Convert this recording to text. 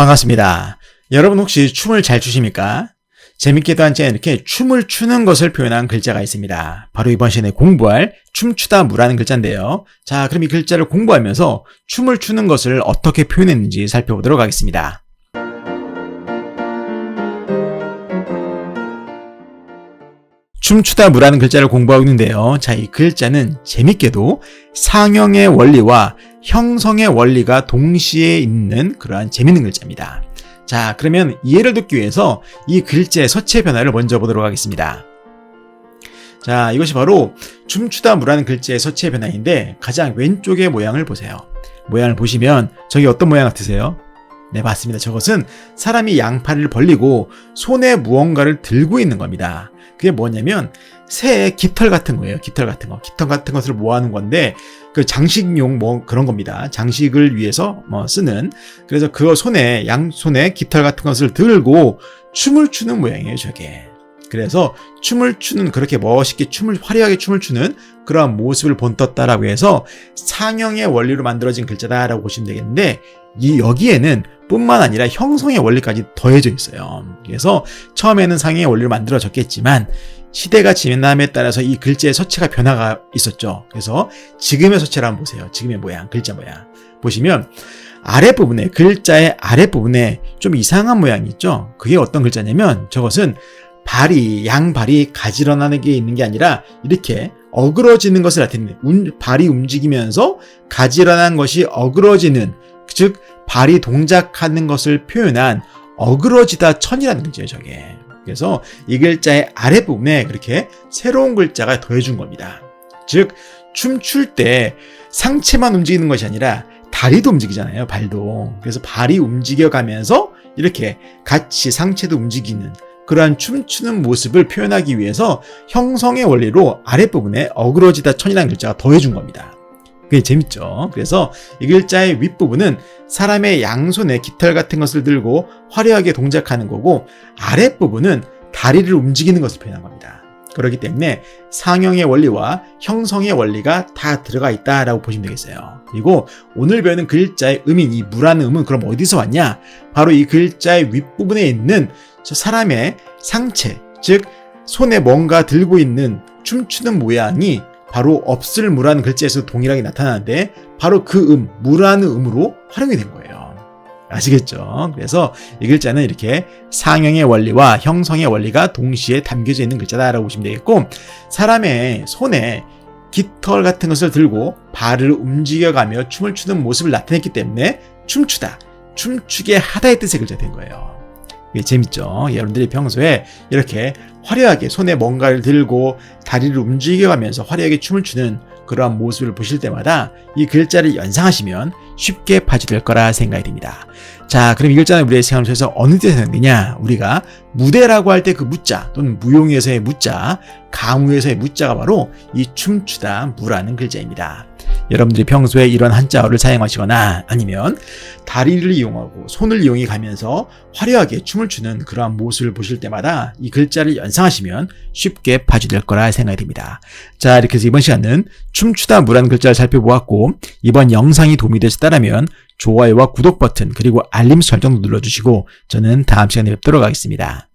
반갑습니다. 여러분 혹시 춤을 잘 추십니까? 재밌게도 한지 이렇게 춤을 추는 것을 표현한 글자가 있습니다. 바로 이번 시간에 공부할 춤추다 무라는 글자인데요. 자, 그럼 이 글자를 공부하면서 춤을 추는 것을 어떻게 표현했는지 살펴보도록 하겠습니다. 춤추다 무라는 글자를 공부하고 있는데요. 자, 이 글자는 재밌게도 상형의 원리와 형성의 원리가 동시에 있는 그러한 재밌는 글자입니다. 자, 그러면 이해를 돕기 위해서 이 글자의 서체 변화를 먼저 보도록 하겠습니다. 자, 이것이 바로 춤추다 무라는 글자의 서체 변화인데 가장 왼쪽의 모양을 보세요. 모양을 보시면 저기 어떤 모양 같으세요? 네, 맞습니다. 저것은 사람이 양팔을 벌리고 손에 무언가를 들고 있는 겁니다. 그게 뭐냐면 새의 깃털 같은 거예요. 깃털 같은 거. 깃털 같은 것을 모아놓은 건데 그 장식용 뭐 그런 겁니다. 장식을 위해서 뭐 쓰는 그래서 그 손에 양손에 깃털 같은 것을 들고 춤을 추는 모양이에요. 저게. 그래서 춤을 추는 그렇게 멋있게 춤을 화려하게 춤을 추는 그러한 모습을 본떴다라고 해서 상형의 원리로 만들어진 글자다라고 보시면 되겠는데 이 여기에는 뿐만 아니라 형성의 원리까지 더해져 있어요. 그래서 처음에는 상형의 원리로 만들어졌겠지만 시대가 지남에 따라서 이 글자의 서체가 변화가 있었죠. 그래서 지금의 서체를 한번 보세요. 지금의 모양, 글자 모양. 보시면 아랫부분에 글자의 아랫부분에 좀 이상한 모양이 있죠. 그게 어떤 글자냐면 저것은 발이 양발이 가지런하게 있는 게 아니라 이렇게 어그러지는 것을 나타내는 발이 움직이면서 가지런한 것이 어그러지는 즉 발이 동작하는 것을 표현한 어그러지다 천이라는 글자예요 저게. 그래서 이 글자의 아랫부분에 그렇게 새로운 글자가 더해준 겁니다. 즉 춤출 때 상체만 움직이는 것이 아니라 다리도 움직이잖아요 발도. 그래서 발이 움직여가면서 이렇게 같이 상체도 움직이는 그러한 춤추는 모습을 표현하기 위해서 형성의 원리로 아랫부분에 어그러지다 천이라는 글자가 더해준 겁니다. 그게 재밌죠. 그래서 이 글자의 윗부분은 사람의 양손에 깃털 같은 것을 들고 화려하게 동작하는 거고 아랫부분은 다리를 움직이는 것을 표현한 겁니다. 그렇기 때문에 상형의 원리와 형성의 원리가 다 들어가 있다라고 보시면 되겠어요. 그리고 오늘 배우는 글자의 음인 이 무라는 음은 그럼 어디서 왔냐? 바로 이 글자의 윗부분에 있는 저 사람의 상체, 즉 손에 뭔가 들고 있는 춤추는 모양이 바로 없을 무라는 글자에서 동일하게 나타나는데 바로 그 음, 무라는 음으로 활용이 된 거예요. 아시겠죠? 그래서 이 글자는 이렇게 상형의 원리와 형성의 원리가 동시에 담겨져 있는 글자다라고 보시면 되겠고 사람의 손에 깃털 같은 것을 들고 발을 움직여가며 춤을 추는 모습을 나타냈기 때문에 춤추다, 춤추게 하다의 뜻의 글자 된 거예요. 이게 재밌죠. 여러분들이 평소에 이렇게 화려하게 손에 뭔가를 들고 다리를 움직여가면서 화려하게 춤을 추는 그러한 모습을 보실 때마다 이 글자를 연상하시면 쉽게 파주될 거라 생각이 듭니다. 자, 그럼 이 글자는 우리의 생활 속에서 어느 때 사용되냐? 우리가 무대라고 할 때 그 무자 또는 무용에서의 무자, 가무에서의 무자가 바로 이 춤추다 무라는 글자입니다. 여러분들이 평소에 이런 한자어를 사용하시거나 아니면 다리를 이용하고 손을 이용해 가면서 화려하게 춤을 추는 그러한 모습을 보실 때마다 이 글자를 연상하시면 쉽게 파주될 거라 생각이 듭니다. 자, 이렇게 해서 이번 시간은 춤추다 무라는 글자를 살펴보았고 이번 영상이 도움이 되셨다면 좋아요와 구독 버튼 그리고 알림 설정도 눌러주시고 저는 다음 시간에 뵙도록 하겠습니다.